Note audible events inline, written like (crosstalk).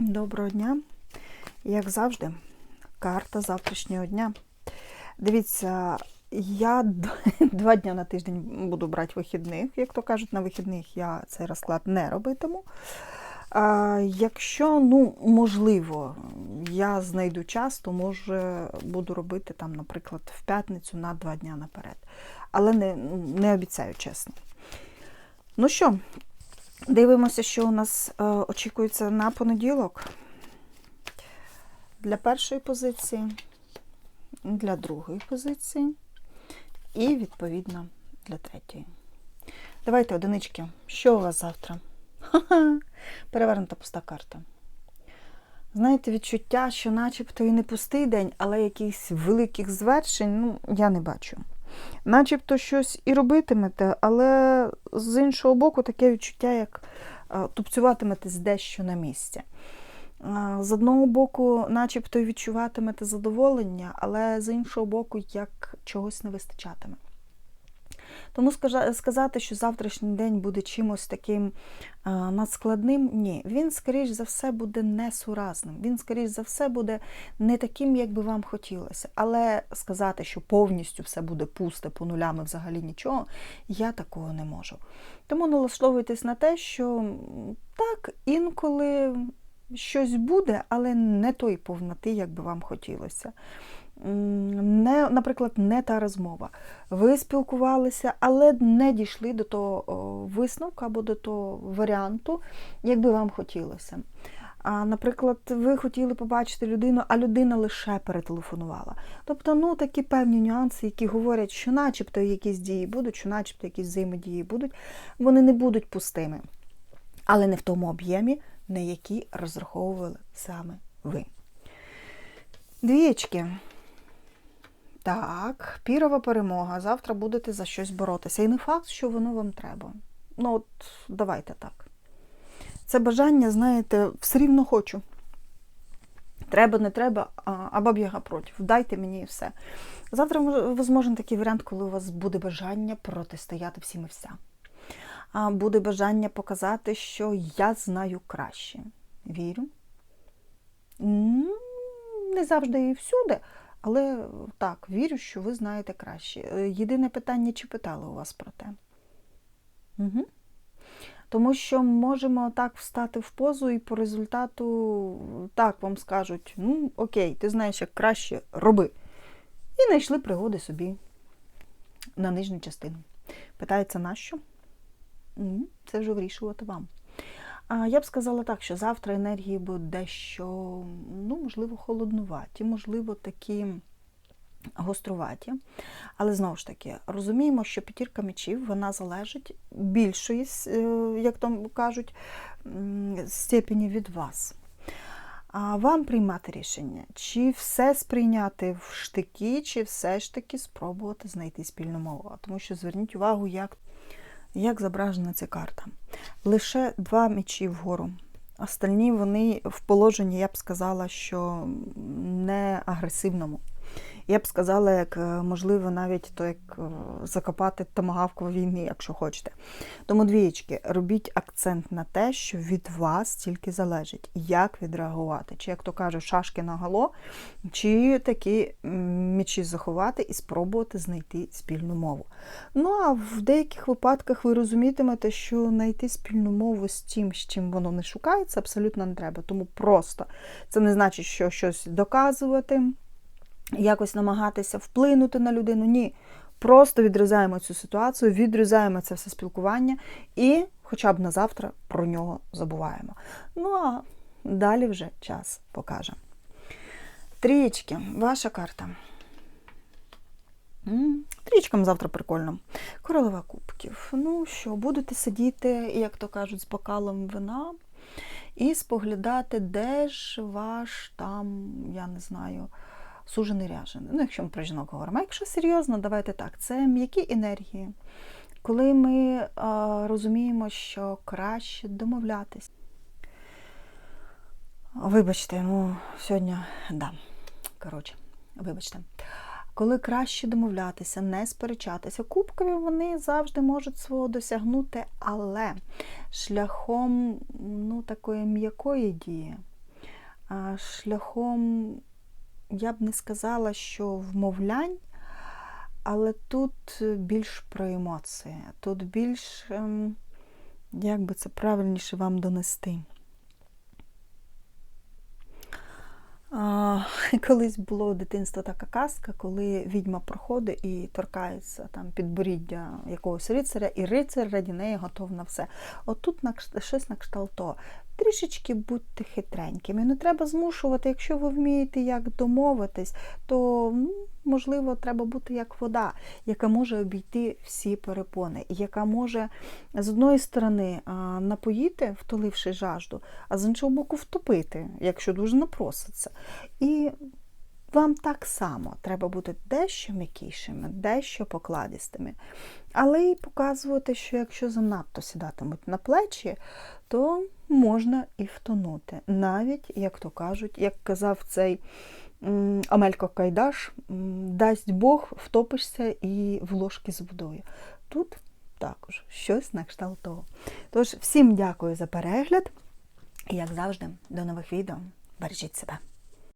Доброго дня. Як завжди, карта завтрашнього дня. Дивіться, я (laughs) два дні на тиждень буду брати вихідних. Як то кажуть, на вихідних я цей розклад не робитиму. А, якщо, ну, можливо, я знайду час, то може буду робити там, наприклад, в п'ятницю на два дні наперед. Але не, не обіцяю, чесно. Ну що, Дивимося, що у нас е, очікується на понеділок. Для першої позиції, для другої позиції і, відповідно, для третьої. Давайте одинички. Що у вас завтра? Ха-ха! (laughs) Перевернута пуста карта. Знаєте, відчуття, що начебто і не пустий день, але якихось великих звершень, ну, я не бачу. Начебто щось і робитимете, але з іншого боку, таке відчуття, як тупцюватиметесь дещо на місці. З одного боку, начебто відчуватимете задоволення, але з іншого боку, як чогось не вистачатиме. Тому сказати, що завтрашній день буде чимось таким надскладним, ні. Він, скоріш за все, буде несуразним. Він, скоріш за все, буде не таким, як би вам хотілося. Але сказати, що повністю все буде пусте, по нулям і взагалі нічого, я такого не можу. Тому налаштовуйтесь на те, що так, інколи щось буде, але не той повноти, як би вам хотілося. Не, наприклад, не та розмова. Ви спілкувалися, але не дійшли до того висновку або до того варіанту, як би вам хотілося. А, наприклад, ви хотіли побачити людину, а людина лише перетелефонувала. Тобто, ну такі певні нюанси, які говорять, що начебто якісь дії будуть, що начебто якісь взаємодії будуть, вони не будуть пустими, але не в тому об'ємі, на який розраховували саме ви. Двієчки. Так, пірова перемога. Завтра будете за щось боротися. І не факт, що воно вам треба. Ну, от давайте так. Це бажання, знаєте, все рівно хочу. Треба, не треба, а а баб проти. Дайте мені і все. Завтра мож- возможен такий варіант, коли у вас буде бажання протистояти всім і вся. Буде бажання показати, що я знаю краще. Вірю. Не завжди і всюди, але так, вірю, що ви знаєте краще. Е, Єдине питання, чи питали у вас про те? Угу. Тому що можемо так встати в позу і по результату так вам скажуть: ну, окей, ти знаєш, як краще роби. І знайшли пригоди собі на нижню частину. Питається, нащо? Це вже вирішувати вам. Я б сказала так, що завтра енергії будуть дещо, ну, можливо, холоднуваті, можливо, такі гоструваті. Але знову ж таки, розуміємо, що п'ятірка мечів вона залежить більшої, е, як там кажуть, степені від вас. А вам приймати рішення, чи все сприйняти в штики, чи все ж таки спробувати знайти спільну мову. Тому що зверніть увагу, як, як зображена ця карта. Лише два мечі вгору. Остальні вони в положенні, я б сказала, що не агресивному. Я б сказала, як е, можливо, навіть то як е, закопати томагавку в війні, якщо хочете. Тому двієчки, робіть акцент на те, що від вас тільки залежить, як відреагувати. Чи, як то кажуть, шашки на гало, чи такі м, мечі заховати і спробувати знайти спільну мову. Ну а в деяких випадках ви розумітимете, що знайти спільну мову з тим, з чим воно не шукається, абсолютно не треба. Тому просто це не значить, що щось доказувати якось намагатися вплинути на людину. Ні. Просто відрізаємо цю ситуацію, відрізаємо це все спілкування і хоча б на завтра про нього забуваємо. Ну а далі вже час покаже. Трієчки, ваша карта. Трічкам завтра прикольно. Королева кубків. Ну що, будете сидіти, як то кажуть, з бокалом вина і споглядати, де ж ваш там, я не знаю, сужений ряжений. Ну, якщо ми про жінок говоримо. А якщо серйозно, давайте так, це м'які енергії. Коли ми а, розуміємо, що краще домовлятись. Вибачте, ну сьогодні, да, коротше, вибачте. Коли краще домовлятися, не сперечатися. Кубкові вони завжди можуть свого досягнути, але шляхом ну, такої м'якої дії. шляхом, я б не сказала, що вмовлянь, але тут більш про емоції, тут більш, ем, як би це правильніше вам донести. (laughs) Колись було у дитинства така казка, коли відьма проходить і торкається там підборіддя якогось рицаря, і рицар раді неї готов на все. От тут щось на кшталт того. Трішечки будьте хитренькими. Не треба змушувати. Якщо ви вмієте як домовитись, то ну, можливо треба бути як вода, яка може обійти всі перепони, яка може з одної сторони напоїти, втоливши жажду, а з іншого боку втопити, якщо дуже напроситься. І вам так само треба бути дещо м'якішими, дещо покладістими. Але й показувати, що якщо занадто сідатимуть на плечі, то можна і втонути. Навіть, як то кажуть, як казав цей Амелько Кайдаш, дасть Бог, втопишся і в ложки з водою. Тут також щось на кшталт того. Тож, всім дякую за перегляд. І як завжди, до нових відео. Бережіть себе.